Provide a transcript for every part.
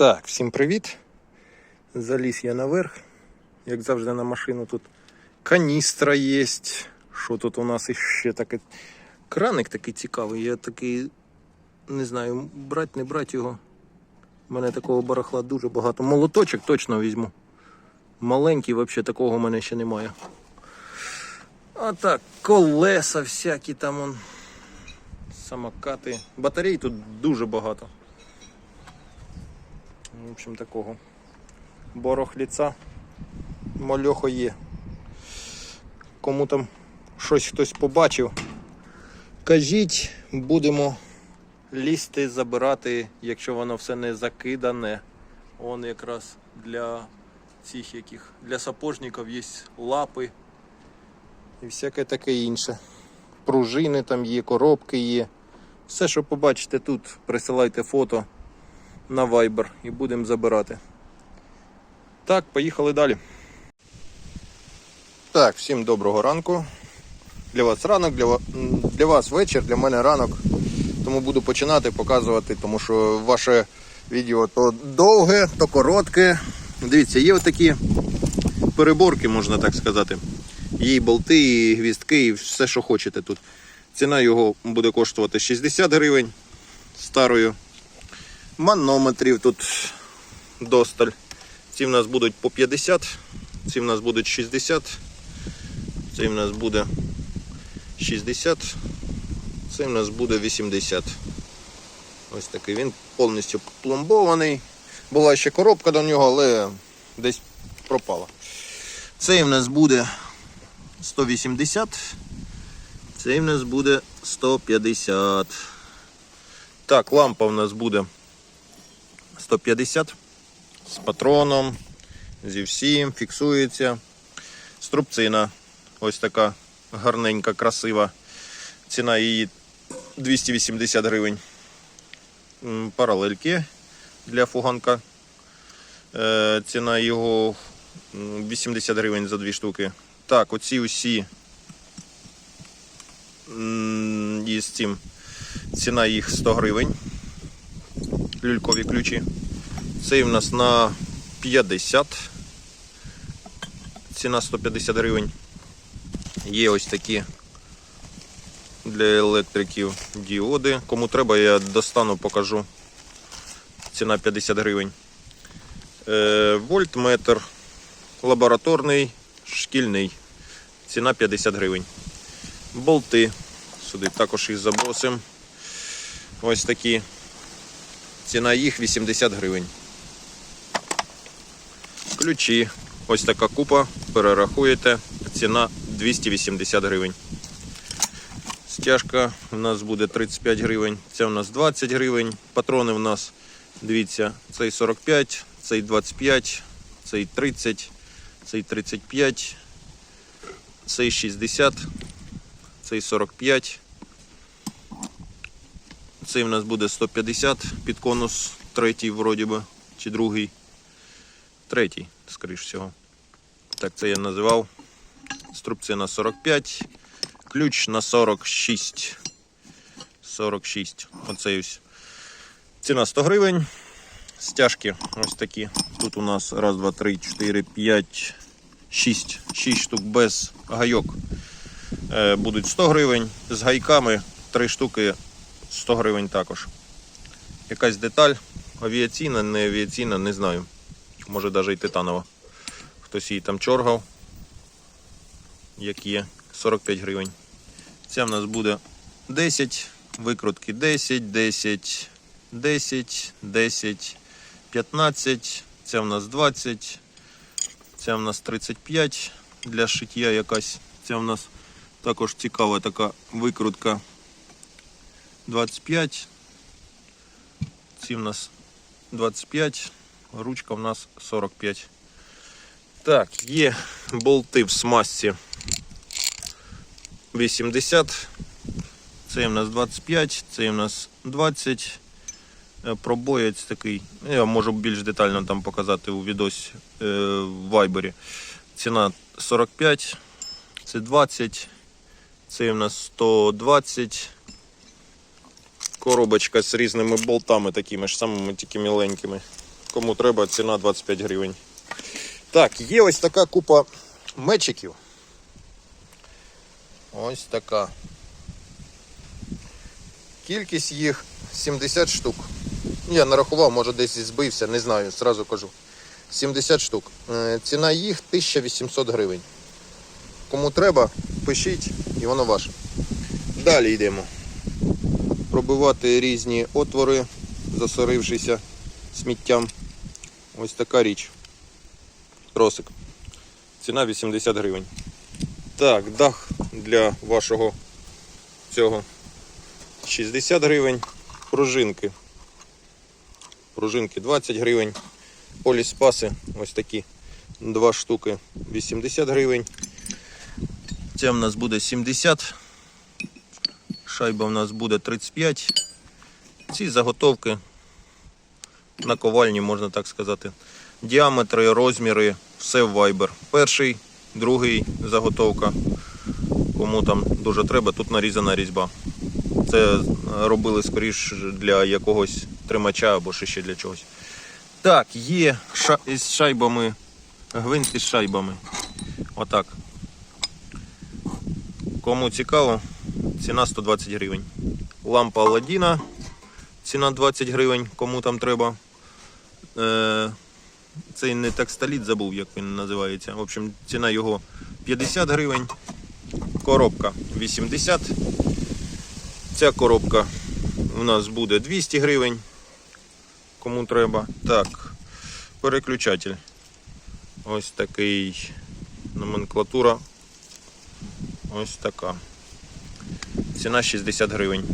Так, всім привіт. Заліз я наверх. Як завжди на машину тут каністра є. Що тут у нас іще таке? Краник такий цікавий. Я такий не знаю, брати, не брати його. У мене такого барахла дуже багато. Молоточок точно візьму. Маленький, взагалі, такого в мене ще немає. А так, колеса всякі там он. Самокати. Батарей тут дуже багато. В общем, такого. Борохліця. Мольохо є. Кому там щось хтось побачив. Кажіть, будемо лізти, забирати, якщо воно все не закидане. Он якраз для цих яких для сапожників є лапи і всяке таке інше. Пружини там є, коробки є. Все, що побачите тут, присилайте фото на Viber і будемо забирати. Так, поїхали далі. Так, всім доброго ранку. Для вас ранок, для, ва- м, для вас вечір, для мене ранок. Тому буду починати показувати, тому що ваше відео то довге, то коротке. Дивіться, є отакі переборки, можна так сказати. Є болти, і гвіздки, і все, що хочете тут. Ціна його буде коштувати 60 гривень старою. Манометрів тут досталь. Ці в нас будуть по 50, ці в нас будуть 60, цей в нас буде 60, цей в нас буде 80. Ось такий він повністю пломбований. Була ще коробка до нього, але десь пропала. Цей в нас буде 180, цей в нас буде 150. Так, лампа в нас буде 150 з патроном, зі всім, фіксується. Струбцина ось така гарненька, красива. Ціна її 280 гривень. Паралельки для фуганка. Е, Ціна його 80 гривень за дві штуки. Так, оці усі із цим. Ціна їх 100 гривень. Люлькові ключі. Цей в нас на 50. Ціна 150 гривень. Є ось такі для електриків діоди. Кому треба, я достану, покажу. Ціна 50 гривень. Е, вольтметр лабораторний, шкільний. Ціна 50 гривень. Болти. Сюди також їх забросимо. Ось такі. Ціна їх 80 гривень. Ключі. Ось така купа. Перерахуєте. Ціна 280 гривень. Стяжка у нас буде 35 гривень. Це у нас 20 гривень. Патрони у нас, дивіться, цей 45, цей 25, цей 30, цей 35, цей 60, цей 45. Цей в нас буде 150 під конус, третій вроді би, чи другий. Третій, скоріш всього. Так це я називав. Струбцина 45, ключ на 46. 46. Оцей ось. Ціна 100 гривень. Стяжки ось такі. Тут у нас раз, два, три, чотири, п'ять, шість. Шість штук без гайок. Е, будуть 100 гривень. З гайками 3 штуки 100 гривень також. Якась деталь авіаційна, не авіаційна, не знаю. Може навіть і титанова. Хтось її там чоргав. Як є, 45 гривень. Це в нас буде 10, викрутки 10, 10, 10, 10, 15, це в нас 20, це в нас 35 для шиття якась. Це в нас також цікава така викрутка 25. Ці в нас 25, ручка в нас 45. Так, є болти в смазці 80. Це в нас 25, це в нас 20. Е, Пробоєць такий. Ну, Я можу більш детально там показати у відосі е, в Вайбері. Ціна 45, це 20, це в нас 120. Коробочка з різними болтами такими ж самими, тільки міленькими. Кому треба, ціна 25 гривень. Так, є ось така купа мечиків. Ось така. Кількість їх 70 штук. Я нарахував, може десь збився, не знаю, зразу кажу. 70 штук. Е, Ціна їх 1800 гривень. Кому треба, пишіть і воно ваше. Далі йдемо. Пробивати різні отвори, засорившися сміттям. Ось така річ. Тросик. Ціна 80 гривень. Так, дах для вашого цього 60 гривень. Пружинки. Пружинки 20 гривень. Поліспаси ось такі. Два штуки 80 гривень. Це в нас буде 70. Шайба в нас буде 35. Ці заготовки на ковальні, можна так сказати. Діаметри, розміри, все в Viber. Перший, другий заготовка. Кому там дуже треба, тут нарізана різьба. Це е, робили скоріш для якогось тримача або ще для чогось. Так, є ша- із шайбами, гвинт із шайбами. Отак. Кому цікаво, ціна 120 гривень. Лампа Аладдіна, ціна 20 гривень, кому там треба. Е, цей не текстоліт забув, як він називається. В общем, ціна його 50 гривень. Коробка 80. Ця коробка у нас буде 200 гривень. Кому треба. Так, переключатель. Ось такий номенклатура. Ось така. Ціна 60 гривень.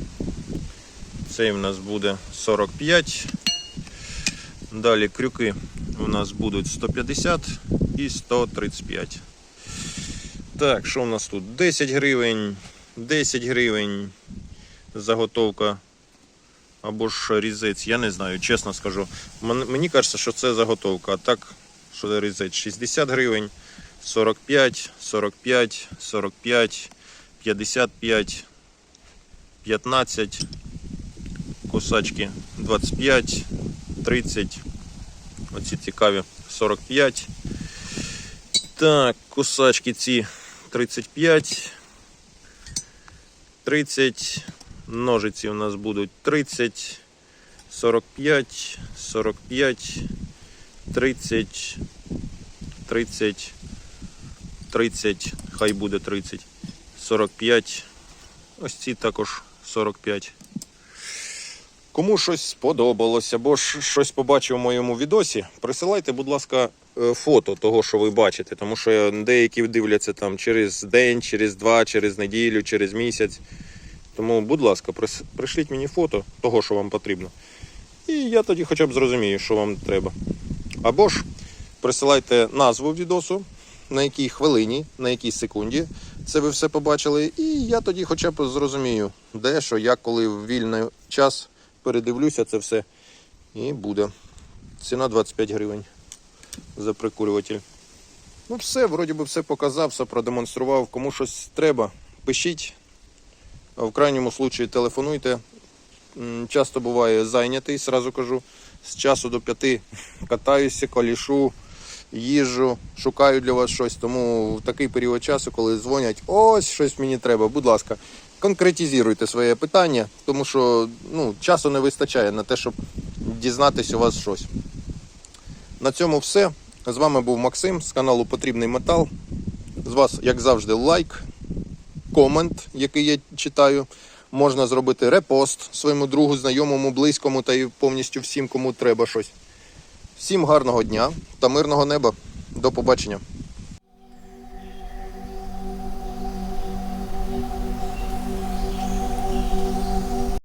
Цей у нас буде 45. Далі крюки у нас будуть 150 і 135. Так, що у нас тут? 10 гривень, 10 гривень. Заготовка або ж різець, я не знаю, чесно скажу. Мені кажеться, що це заготовка. А так, що це різець 60 гривень, 45, 45, 45, 55, 15, кусачки 25, 30. Оці цікаві 45. Так, кусачки ці 35. 30. Ножиці у нас будуть 30, 45, 45, 30, 30, 30, хай буде 30, 45. Ось ці також 45. Кому щось сподобалось або щось побачив у моєму відосі, присилайте, будь ласка, е, фото того, що ви бачите, тому що деякі дивляться там через день, через два, через неділю, через місяць. Тому, будь ласка, пришліть мені фото того, що вам потрібно. І я тоді хоча б зрозумію, що вам треба. Або ж присилайте назву відосу, на якій хвилині, на якій секунді це ви все побачили. І я тоді хоча б зрозумію, де, що, як, коли в вільний час передивлюся це все. І буде. Ціна 25 гривень за прикурюватель. Ну, все, вроді би все показав, все продемонстрував. Кому щось треба, пишіть. В крайньому случаї телефонуйте. Часто буває зайнятий, сразу кажу. З часу до п'яти катаюся, колішу, їжджу, шукаю для вас щось. Тому в такий період часу, коли дзвонять, ось щось мені треба, будь ласка, конкретизуйте своє питання, тому що ну, часу не вистачає на те, щоб дізнатись у вас щось. На цьому все. З вами був Максим з каналу Потрібний Метал. З вас, як завжди, лайк, комент, який я читаю. Можна зробити репост своєму другу, знайомому, близькому та й повністю всім, кому треба щось. Всім гарного дня та мирного неба. До побачення.